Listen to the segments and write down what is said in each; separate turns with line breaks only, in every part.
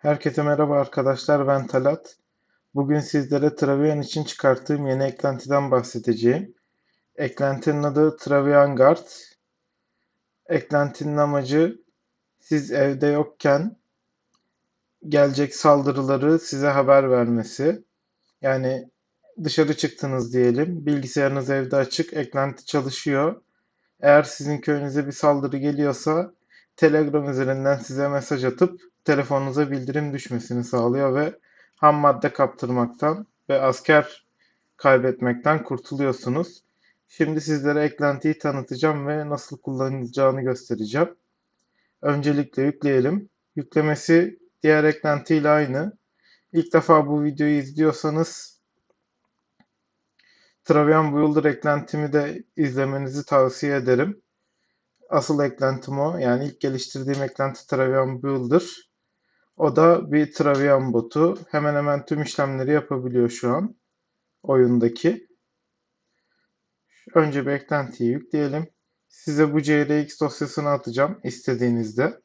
Herkese merhaba arkadaşlar ben Talat. Bugün sizlere Travian için çıkarttığım yeni eklentiden bahsedeceğim. Eklentinin adı Travian Guard. Eklentinin amacı siz evde yokken gelecek saldırıları size haber vermesi. Yani dışarı çıktınız diyelim, bilgisayarınız evde açık, eklenti çalışıyor. Eğer sizin köyünüze bir saldırı geliyorsa Telegram üzerinden size mesaj atıp telefonunuza bildirim düşmesini sağlıyor ve ham madde kaptırmaktan ve asker kaybetmekten kurtuluyorsunuz. Şimdi sizlere eklentiyi tanıtacağım ve nasıl kullanılacağını göstereceğim. Öncelikle yükleyelim. Yüklemesi diğer eklenti ile aynı. İlk defa bu videoyu izliyorsanız Travian Builder eklentimi de izlemenizi tavsiye ederim. Asıl eklentim o. Yani ilk geliştirdiğim eklenti Travian Builder. O da bir Travian botu. Hemen hemen tüm işlemleri yapabiliyor şu an oyundaki. Önce bir eklentiyi yükleyelim. Size bu JRX dosyasını atacağım istediğinizde.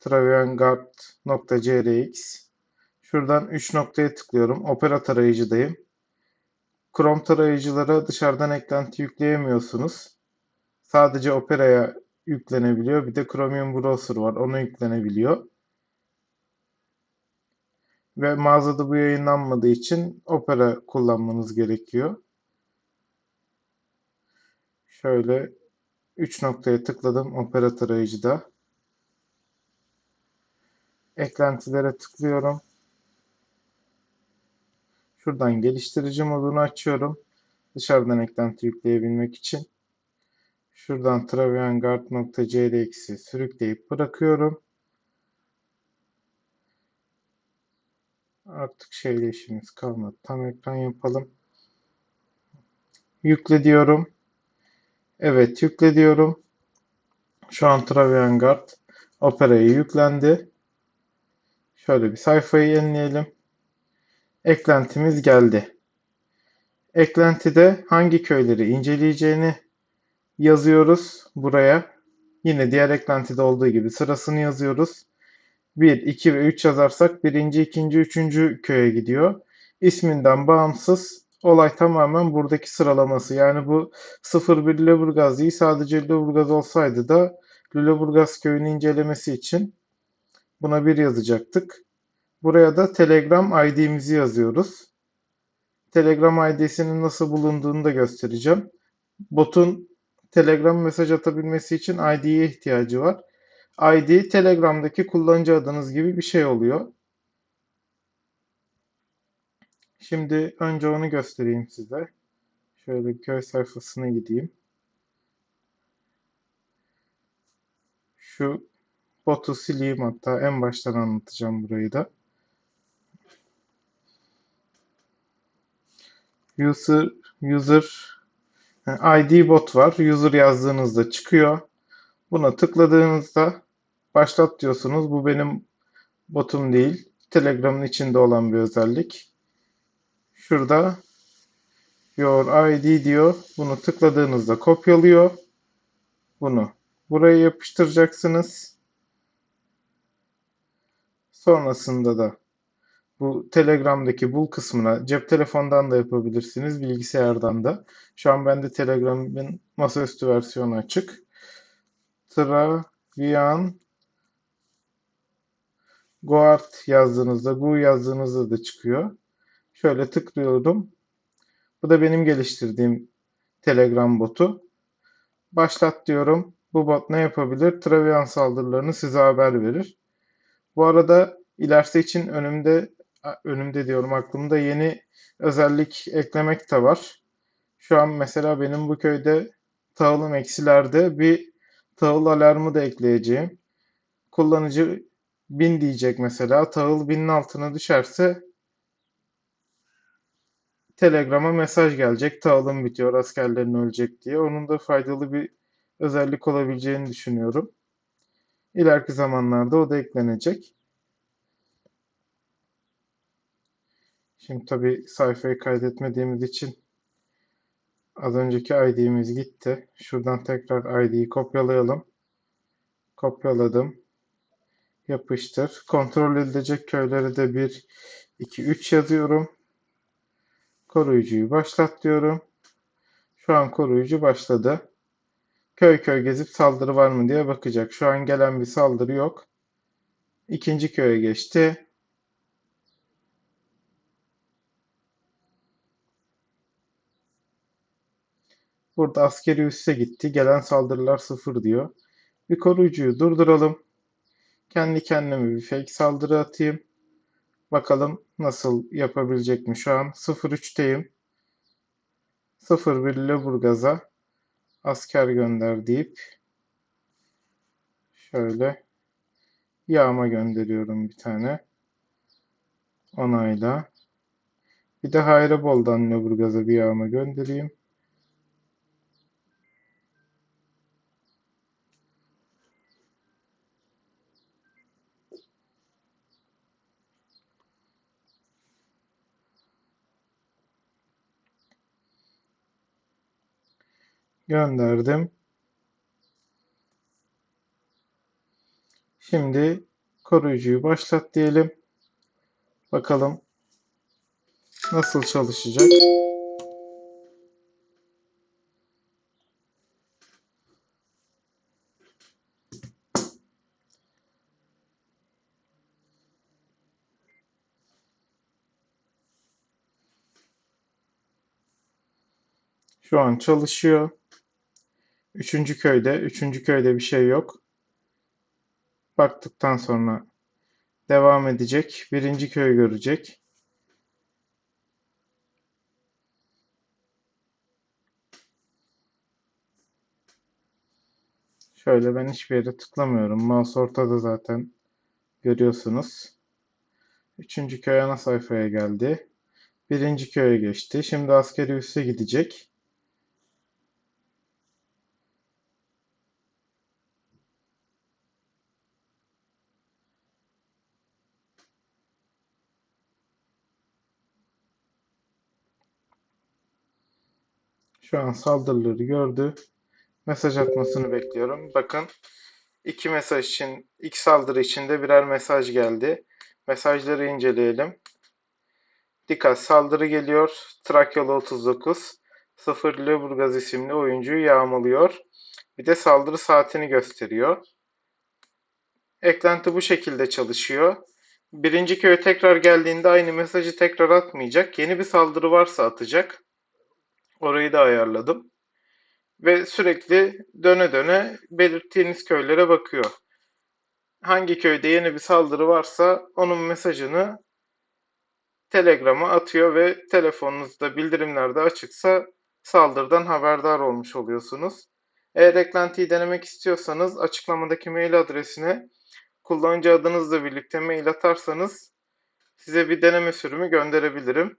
travianguard.crx Şuradan 3 noktaya tıklıyorum. Opera tarayıcıdayım. Chrome tarayıcılara dışarıdan eklenti yükleyemiyorsunuz. Sadece Opera'ya yüklenebiliyor. Bir de Chromium Browser var. Ona yüklenebiliyor. Ve mağazada bu yayınlanmadığı için Opera kullanmanız gerekiyor. Şöyle 3 noktaya tıkladım Opera tarayıcıda. Eklentilere tıklıyorum. Şuradan geliştirici modunu açıyorum. Dışarıdan eklenti yükleyebilmek için. Şuradan travianguard.crx'i sürükleyip bırakıyorum. Artık şeyle işimiz kalmadı. Tam ekran yapalım. Yükle diyorum. Evet yükle diyorum. Şu an Travian Guard Opera'ya yüklendi. Şöyle bir sayfayı yenileyelim. Eklentimiz geldi. Eklentide hangi köyleri inceleyeceğini yazıyoruz buraya. Yine diğer eklentide olduğu gibi sırasını yazıyoruz. 1, 2 ve 3 yazarsak birinci, ikinci, üçüncü köye gidiyor. İsminden bağımsız olay tamamen buradaki sıralaması. Yani bu 01 Lüleburgaz değil sadece Lüleburgaz olsaydı da Lüleburgaz köyünü incelemesi için buna bir yazacaktık. Buraya da Telegram ID'mizi yazıyoruz. Telegram ID'sinin nasıl bulunduğunu da göstereceğim. Botun Telegram mesaj atabilmesi için ID'ye ihtiyacı var. ID Telegram'daki kullanıcı adınız gibi bir şey oluyor. Şimdi önce onu göstereyim size. Şöyle köy sayfasına gideyim. Şu botu sileyim hatta en baştan anlatacağım burayı da. User user ID bot var. User yazdığınızda çıkıyor. Buna tıkladığınızda başlat diyorsunuz. Bu benim botum değil. Telegram'ın içinde olan bir özellik. Şurada Your ID diyor. Bunu tıkladığınızda kopyalıyor. Bunu buraya yapıştıracaksınız. Sonrasında da bu Telegram'daki bul kısmına cep telefondan da yapabilirsiniz, bilgisayardan da. Şu an bende Telegram'ın masaüstü versiyonu açık. Travian Guard yazdığınızda, Gu yazdığınızda da çıkıyor. Şöyle tıklıyorum. Bu da benim geliştirdiğim Telegram botu. Başlat diyorum. Bu bot ne yapabilir? Travian saldırılarını size haber verir. Bu arada ilerisi için önümde önümde diyorum aklımda yeni özellik eklemek de var. Şu an mesela benim bu köyde tahılım eksilerde bir tahıl alarmı da ekleyeceğim. Kullanıcı bin diyecek mesela. Tahıl binin altına düşerse Telegram'a mesaj gelecek. Tahılım bitiyor, askerlerin ölecek diye. Onun da faydalı bir özellik olabileceğini düşünüyorum. İleriki zamanlarda o da eklenecek. Şimdi tabii sayfayı kaydetmediğimiz için az önceki ID'miz gitti. Şuradan tekrar ID'yi kopyalayalım. Kopyaladım. Yapıştır. Kontrol edilecek köylere de 1, 2, 3 yazıyorum. Koruyucuyu başlat diyorum. Şu an koruyucu başladı. Köy köy gezip saldırı var mı diye bakacak. Şu an gelen bir saldırı yok. İkinci köye geçti. Burada askeri üsse gitti. Gelen saldırılar sıfır diyor. Bir koruyucuyu durduralım. Kendi kendime bir fake saldırı atayım. Bakalım nasıl yapabilecek mi? Şu an 0-3'teyim. 0-1 Lüleburgaz'a asker gönder deyip şöyle yağma gönderiyorum bir tane. Onayla. Bir de Hayrabol'dan Lüleburgaz'a bir yağma göndereyim. Gönderdim. Şimdi koruyucuyu başlat diyelim. Bakalım nasıl çalışacak. Şu an çalışıyor. Üçüncü köyde, üçüncü köyde bir şey yok. Baktıktan sonra devam edecek. Birinci köyü görecek. Şöyle ben hiçbir yere tıklamıyorum. Mouse ortada zaten görüyorsunuz. Üçüncü köy ana sayfaya geldi. Birinci köye geçti. Şimdi askeri üsse gidecek. Şu an saldırıları gördü. Mesaj atmasını bekliyorum. Bakın iki mesaj için, iki saldırı içinde birer mesaj geldi. Mesajları inceleyelim. Dikkat saldırı geliyor. Trakyalı 39. 0 Lüleburgaz isimli oyuncuyu yağmalıyor. Bir de saldırı saatini gösteriyor. Eklenti bu şekilde çalışıyor. Birinci köye tekrar geldiğinde aynı mesajı tekrar atmayacak. Yeni bir saldırı varsa atacak. Orayı da ayarladım. Ve sürekli döne döne belirttiğiniz köylere bakıyor. Hangi köyde yeni bir saldırı varsa onun mesajını Telegram'a atıyor ve telefonunuzda bildirimlerde açıksa saldırıdan haberdar olmuş oluyorsunuz. Eğer eklentiyi denemek istiyorsanız açıklamadaki mail adresine kullanıcı adınızla birlikte mail atarsanız size bir deneme sürümü gönderebilirim.